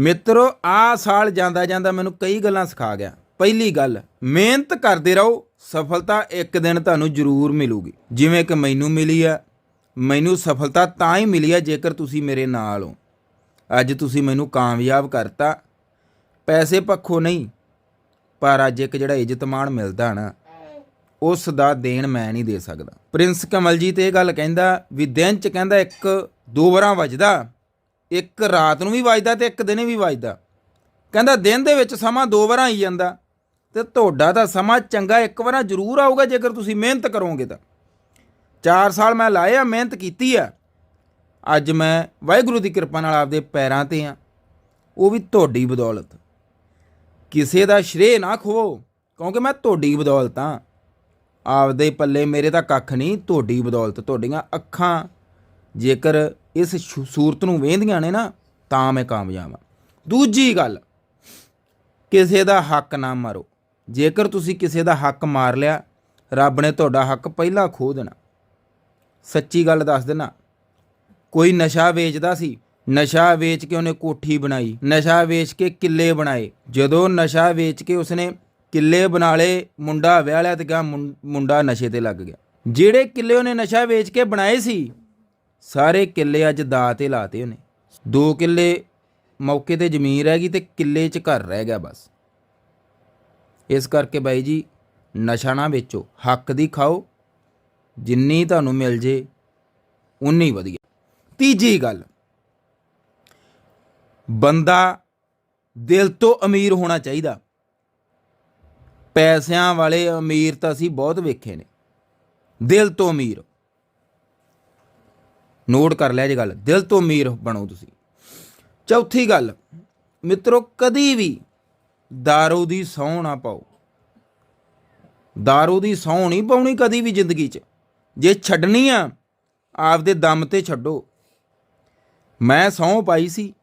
ਮਿੱਤਰੋ ਆ ਸਾਲ ਜਾਂਦਾ ਜਾਂਦਾ ਮੈਨੂੰ ਕਈ ਗੱਲਾਂ ਸਿਖਾ ਗਿਆ। ਪਹਿਲੀ ਗੱਲ, ਮਿਹਨਤ ਕਰਦੇ ਰਹੋ, ਸਫਲਤਾ ਇੱਕ ਦਿਨ ਤੁਹਾਨੂੰ ਜ਼ਰੂਰ ਮਿਲੂਗੀ। ਜਿਵੇਂ ਕਿ ਮੈਨੂੰ ਮਿਲੀ ਆ, ਮੈਨੂੰ ਸਫਲਤਾ ਤਾਂ ਹੀ ਮਿਲੀ ਆ ਜੇਕਰ ਤੁਸੀਂ ਮੇਰੇ ਨਾਲ ਹੋ। ਅੱਜ ਤੁਸੀਂ ਮੈਨੂੰ ਕਾਮਯਾਬ ਕਰਤਾ। ਪੈਸੇ ਪੱਖੋਂ ਨਹੀਂ, ਪਰ ਅੱਜ ਇੱਕ ਜਿਹੜਾ ਇੱਜ਼ਤ ਮਾਣ ਮਿਲਦਾ ਨਾ, ਉਸ ਦਾ ਦੇਣ ਮੈਂ ਨਹੀਂ ਦੇ ਸਕਦਾ। ਪ੍ਰਿੰਸ ਕਮਲਜੀਤ ਇਹ ਗੱਲ ਕਹਿੰਦਾ, ਵੀ ਦਿਨ ਚ ਕਹਿੰਦਾ ਇੱਕ ਦੋ ਵਾਰਾਂ ਵੱਜਦਾ ਇੱਕ ਰਾਤ ਨੂੰ ਵੀ ਵੱਜਦਾ ਤੇ ਇੱਕ ਦਿਨੇ ਵੀ ਵੱਜਦਾ। ਕਹਿੰਦਾ ਦਿਨ ਦੇ ਵਿੱਚ ਸਮਾਂ ਦੋ ਵਾਰਾਂ ਆਈ ਜਾਂਦਾ ਤੇ ਤੁਹਾਡਾ ਤਾਂ ਸਮਾਂ ਚੰਗਾ ਇੱਕ ਵਾਰਾਂ ਜ਼ਰੂਰ ਆਊਗਾ ਜੇਕਰ ਤੁਸੀਂ ਮਿਹਨਤ ਕਰੋਗੇ ਤਾਂ। 4 ਸਾਲ ਮੈਂ ਲਾਏ ਆ, ਮਿਹਨਤ ਕੀਤੀ ਆ। ਅੱਜ ਮੈਂ ਵਾਹਿਗੁਰੂ ਦੀ ਕਿਰਪਾ ਨਾਲ ਆਪਦੇ ਪੈਰਾਂ ਤੇ ਆ। ਉਹ ਵੀ ਤੁਹਾਡੀ ਬਦੌਲਤ। ਕਿਸੇ ਦਾ ਸ਼੍ਰੇ ਨਾ ਖੋਵੋ, ਕਿਉਂਕਿ ਮੈਂ ਤੁਹਾਡੀ ਬਦੌਲਤ ਆ। ਆਪਦੇ ਪੱਲੇ ਮੇਰੇ ਤਾਂ ਕੱਖ ਨਹੀਂ, ਤੁਹਾਡੀ ਬਦੌਲਤ, ਤੁਹਾਡੀਆਂ ਅੱਖਾਂ। ਜੇਕਰ ਇਸ ਸੂਰਤ ਨੂੰ ਵੇਂਦੀਆਂ ਨੇ ਨਾ, ਤਾਂ ਮੈਂ ਕਾਮਯਾਬ ਆ ਦੂਜੀ ਗੱਲ, ਕਿਸੇ ਦਾ ਹੱਕ ਨਾ ਮਾਰੋ। ਜੇਕਰ ਤੁਸੀਂ ਕਿਸੇ ਦਾ ਹੱਕ ਮਾਰ ਲਿਆ, ਰੱਬ ਨੇ ਤੁਹਾਡਾ ਹੱਕ ਪਹਿਲਾਂ ਖੋਹ ਦੇਣਾ। ਸੱਚੀ ਗੱਲ ਦੱਸ ਦੇਣਾ, ਕੋਈ ਨਸ਼ਾ ਵੇਚਦਾ ਸੀ, ਨਸ਼ਾ ਵੇਚ ਕੇ ਉਹਨੇ ਕੋਠੀ ਬਣਾਈ, ਨਸ਼ਾ ਵੇਚ ਕੇ ਕਿੱਲੇ ਬਣਾਏ। ਜਦੋਂ ਨਸ਼ਾ ਵੇਚ ਕੇ ਉਸਨੇ ਕਿੱਲੇ ਬਣਾ ਲਏ, ਮੁੰਡਾ ਵਿਆਹ ਲਿਆ ਤੇ ਗਿਆ ਮੁੰ- ਮੁੰਡਾ ਨਸ਼ੇ ਤੇ ਲੱਗ ਗਿਆ। ਜਿਹੜੇ ਕਿੱਲੇ ਉਹਨੇ ਨਸ਼ਾ ਵੇਚ ਕੇ ਬਣਾਏ ਸੀ ਸਾਰੇ ਕਿੱਲੇ ਅੱਜ ਦਾ ਤੇ ਲਾਤੇ ਉਹਨੇ। ਦੋ ਕਿੱਲੇ ਮੌਕੇ ਤੇ ਜ਼ਮੀਨ ਰਹਿ ਗਈ ਤੇ ਕਿੱਲੇ 'ਚ ਘਰ ਰਹਿ ਗਿਆ ਬਸ। ਇਸ ਕਰਕੇ ਬਾਈ ਜੀ, ਨਸ਼ਾ ਨਾ ਵੇਚੋ, ਹੱਕ ਦੀ ਖਾਓ, ਜਿੰਨੀ ਤੁਹਾਨੂੰ ਮਿਲ ਜੇ, ਉਨੀ ਵਧੀਆ। ਤੀਜੀ ਗੱਲ, ਬੰਦਾ ਦਿਲ ਤੋਂ ਅਮੀਰ ਹੋਣਾ ਚਾਹੀਦਾ। ਪੈਸਿਆਂ ਵਾਲੇ ਅਮੀਰ ਤਾਂ ਅਸੀਂ ਬਹੁਤ ਵੇਖੇ ਨੇ। ਦਿਲ ਤੋਂ ਅਮੀਰ। ਨੋਟ ਕਰ ਲਿਆ ਜੇ ਗੱਲ ਦਿਲ ਤੋਂ ਅਮੀਰ ਬਣੋ ਤੁਸੀਂ ਚੌਥੀ ਗੱਲ ਮਿੱਤਰੋ ਕਦੀ ਵੀ दारू ਦੀ ਸਹੁੰ ਨਾ ਪਾਓ दारू ਦੀ ਸਹੁੰ ਨਹੀਂ ਪਾਉਣੀ ਕਦੀ ਵੀ ਜ਼ਿੰਦਗੀ 'ਚ ਜੇ ਛੱਡਣੀ ਆ ਆਪਦੇ ਦਮ ਤੇ ਛੱਡੋ ਮੈਂ ਸਹੁੰ ਪਾਈ ਸੀ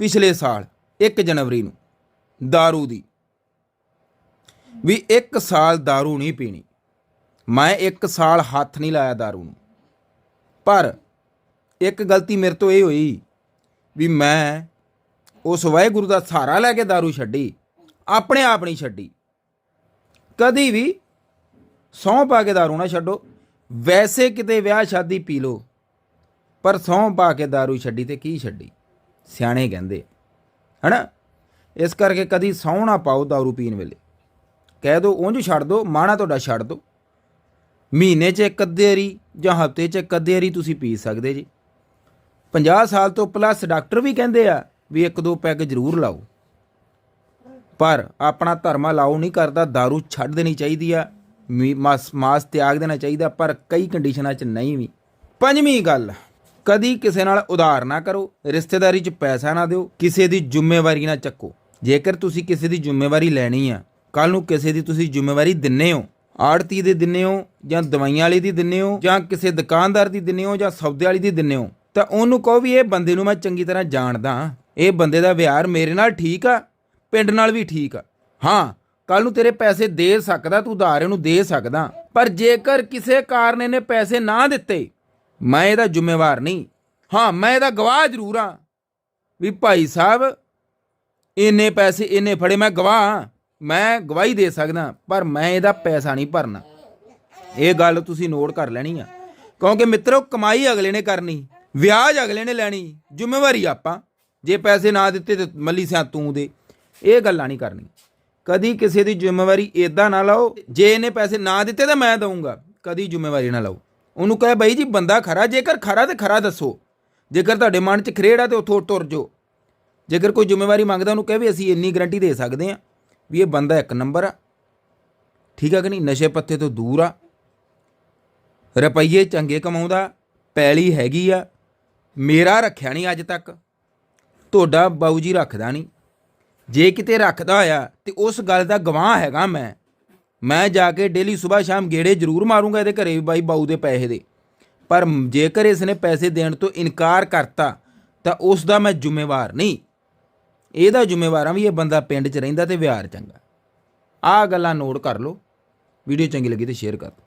ਪਿਛਲੇ ਸਾਲ 1 ਜਨਵਰੀ ਨੂੰ दारू ਦੀ ਵੀ 1 ਸਾਲ दारू ਨਹੀਂ ਪੀਣੀ ਮੈਂ 1 ਸਾਲ ਹੱਥ ਨਹੀਂ ਲਾਇਆ दारू ਨੂੰ ਪਰ ਇੱਕ ਗਲਤੀ ਮੇਰੇ ਤੋਂ ਇਹ ਹੋਈ ਵੀ ਮੈਂ ਉਸ ਵਾਹਿਗੁਰੂ ਦਾ ਸਹਾਰਾ ਲੈ ਕੇ दारू ਛੱਡੀ ਆਪਣੇ ਆਪ ਨਹੀਂ ਛੱਡੀ ਕਦੀ ਵੀ ਸਹੁੰ ਪਾ ਕੇ दारू ਨਾ ਛੱਡੋ ਵੈਸੇ ਕਿਤੇ ਵਿਆਹ ਸ਼ਾਦੀ ਪੀ ਲਓ ਪਰ ਸਹੁੰ ਪਾ ਕੇ दारू ਛੱਡੀ ਤੇ ਕੀ ਛੱਡੀ ਸਿਆਣੇ ਕਹਿੰਦੇ ਹਨਾ ਇਸ ਕਰਕੇ ਕਦੀ ਸਹੁੰ ਨਾ ਪਾਓ दारू ਪੀਣ ਵੇਲੇ ਕਹਿ ਦੋ ਉਂਝ ਛੱਡ ਦੋ ਮਾਣਾ ਤੁਹਾਡਾ ਛੱਡ ਦੋ ਮਹੀਨੇ 'ਚ ਇੱਕ ਅੱਧੇ ਵਾਰੀ ਜਾਂ ਹਫ਼ਤੇ 'ਚ ਇੱਕ ਅੱਧੇ ਵਾਰੀ ਤੁਸੀਂ ਪੀ ਸਕਦੇ ਜੀ 50 ਸਾਲ ਤੋਂ ਪਲੱਸ ਡਾਕਟਰ ਵੀ ਕਹਿੰਦੇ ਆ ਵੀ ਇੱਕ ਦੋ ਪੈਗ ਜ਼ਰੂਰ ਲਾਓ। ਪਰ ਆਪਣਾ ਧਰਮਾ ਲਾਓ ਨਹੀਂ ਕਰਦਾ, दारू ਛੱਡ ਦੇਣੀ ਚਾਹੀਦੀ ਆ, ਮੀ- ਮਾਸ ਮਾਸ ਤਿਆਗ ਦੇਣਾ ਚਾਹੀਦਾ, ਪਰ ਕਈ ਕੰਡੀਸ਼ਨਾਂ 'ਚ ਨਹੀਂ ਵੀ। ਪੰਜਵੀਂ ਗੱਲ, ਕਦੀ ਕਿਸੇ ਨਾਲ ਉਧਾਰ ਨਾ ਕਰੋ, ਰਿਸ਼ਤੇਦਾਰੀ 'ਚ ਪੈਸਾ ਨਾ ਦਿਓ, ਕਿਸੇ ਦੀ ਜ਼ਿੰਮੇਵਾਰੀ ਨਾ ਚੱਕੋ। ਜੇਕਰ ਤੁਸੀਂ ਕਿਸੇ ਦੀ ਜ਼ਿੰਮੇਵਾਰੀ ਲੈਣੀ ਆ ਕੱਲ ਨੂੰ ਕਿਸੇ ਦੀ ਤੁਸੀਂ ਜ਼ਿੰਮੇਵਾਰੀ ਦਿੰਨੇ ਹੋ, ਆੜਤੀ ਦੇ ਦਿੰਨੇ ਹੋ ਜਾਂ ਦਵਾਈਆਂ ਵਾਲੀ ਦੀ ਦਿੰਨੇ ਹੋ ਜਾਂ ਕਿਸੇ ਦੁਕਾਨਦਾਰ ਦੀ ਦਿੰਨੇ ਹੋ ਜਾਂ ਸੌਦੇ ਵਾਲੀ ਦੀ ਦਿੰਨੇ ਹੋ ਤਾਂ ਉਹਨੂੰ ਕਹੋ ਵੀ ਇਹ ਬੰਦੇ ਨੂੰ ਮੈਂ ਚੰਗੀ ਤਰ੍ਹਾਂ ਜਾਣਦਾ, ਇਹ ਬੰਦੇ ਦਾ ਵਿਹਾਰ ਮੇਰੇ ਨਾਲ ਠੀਕ ਆ, ਪਿੰਡ ਨਾਲ ਵੀ ਠੀਕ ਆ। ਹਾਂ ਕੱਲ ਨੂੰ ਤੇਰੇ ਪੈਸੇ ਦੇ ਸਕਦਾ, ਤੂੰ ਉਧਾਰ ਇਹਨੂੰ ਦੇ ਸਕਦਾ, ਪਰ ਜੇਕਰ ਕਿਸੇ ਕਾਰਨ ਇਹਨੇ ਪੈਸੇ ਨਾ ਦਿੱਤੇ, ਮੈਂ ਇਹਦਾ ਜ਼ਿੰਮੇਵਾਰ ਨਹੀਂ। ਹਾਂ, ਮੈਂ ਇਹਦਾ ਗਵਾਹ ਜ਼ਰੂਰ ਆ। ਵੀ ਭਾਈ ਸਾਹਿਬ, ਇੰਨੇ ਪੈਸੇ ਇੰਨੇ ਫੜੇ, ਮੈਂ ਗਵਾਹ ਹਾਂ। ਮੈਂ ਗਵਾਹੀ ਦੇ ਸਕਦਾ, ਪਰ ਮੈਂ ਇਹਦਾ ਪੈਸਾ ਨਹੀਂ ਭਰਨਾ। ਇਹ ਗੱਲ ਤੁਸੀਂ ਨੋਟ ਕਰ ਲੈਣੀ ਆ। ਕਿਉਂਕਿ ਮਿੱਤਰੋ, ਕਮਾਈ ਅਗਲੇ ਨੇ ਕਰਨੀ। ਵਿਆਜ ਅਗਲੇ ਨੇ ਲੈਣੀ, ਜ਼ਿੰਮੇਵਾਰੀ ਆਪਾਂ। ਜੇ ਪੈਸੇ ਨਾ ਦਿੱਤੇ ਤੇ ਮੱਲੀ ਸਿਆ ਤੂੰ ਦੇ। ਇਹ ਗੱਲਾਂ ਨਹੀਂ ਕਰਨੀ ਕਦੀ ਕਿਸੇ ਦੀ ਜ਼ਿੰਮੇਵਾਰੀ ਇਦਾਂ ਨਾ ਲਓ, ਜੇ ਇਹਨੇ ਪੈਸੇ ਨਾ ਦਿੱਤੇ ਤਾਂ ਮੈਂ ਦਊਂਗਾ। ਕਦੀ ਜ਼ਿੰਮੇਵਾਰੀ ਨਾ ਲਓ। ਉਹਨੂੰ ਕਹੇ ਬਾਈ ਜੀ, ਬੰਦਾ ਖਰਾ, ਜੇਕਰ ਖਰਾ ਤੇ ਖਰਾ ਦੱਸੋ। ਜੇਕਰ ਤੁਹਾਡੇ ਮਨ 'ਚ ਖਰੇੜ ਆ ਤੇ ਉੱਥੋਂ ਤੁਰ ਜਾਓ। ਜੇਕਰ ਕੋਈ ਜ਼ਿੰਮੇਵਾਰੀ ਮੰਗਦਾ, ਉਹਨੂੰ ਕਹੇ ਵੀ ਅਸੀਂ ਇੰਨੀ ਗਰੰਟੀ ਦੇ ਸਕਦੇ ਹਾਂ ਵੀ ਇਹ ਬੰਦਾ ਇੱਕ ਨੰਬਰ ਆ। ਠੀਕ ਆ ਕਿ ਨਹੀਂ? ਨਸ਼ੇ ਪੱਤੇ ਤੋਂ ਦੂਰ ਆ। ਰੁਪਈਏ ਚੰਗੇ ਕਮਾਉਂਦਾ, ਪੈਲੀ ਹੈਗੀ ਆ। ਮੇਰਾ ਰੱਖਿਆ ਨਹੀਂ ਅੱਜ ਤੱਕ। ਤੁਹਾਡਾ ਬਾਊ ਜੀ ਰੱਖਦਾ ਨਹੀਂ। ਜੇ ਕਿਤੇ ਰੱਖਦਾ ਹੋਇਆ ਤੇ ਉਸ ਗੱਲ ਦਾ ਗਵਾਹ ਹੈਗਾ ਮੈਂ। ਮੈਂ ਜਾ ਕੇ ਡੇਲੀ ਸਵੇਰ ਸ਼ਾਮ ਗੇੜੇ ਜ਼ਰੂਰ ਮਾਰੂੰਗਾ ਇਹਦੇ ਘਰੇ ਬਾਈ ਬਾਊ ਦੇ ਪੈਸੇ ਦੇ। ਪਰ ਜੇਕਰ ਇਸ ਨੇ ਪੈਸੇ ਦੇਣ ਤੋਂ ਇਨਕਾਰ ਕਰਤਾ, ਤਾਂ ਉਸ ਦਾ ਮੈਂ ਜ਼ਿੰਮੇਵਾਰ ਨਹੀਂ। ਇਹਦਾ ਜ਼ਿੰਮੇਵਾਰ ਆ ਵੀ ਇਹ ਬੰਦਾ ਪਿੰਡ 'ਚ ਰਹਿੰਦਾ ਤੇ ਵਿਹਾਰ ਚੰਗਾ। ਆਹ ਗੱਲਾਂ ਨੋਟ ਕਰ ਲਓ। ਵੀਡੀਓ ਚੰਗੀ ਲੱਗੀ ਤੇ ਸ਼ੇਅਰ ਕਰ ਦਿਓ।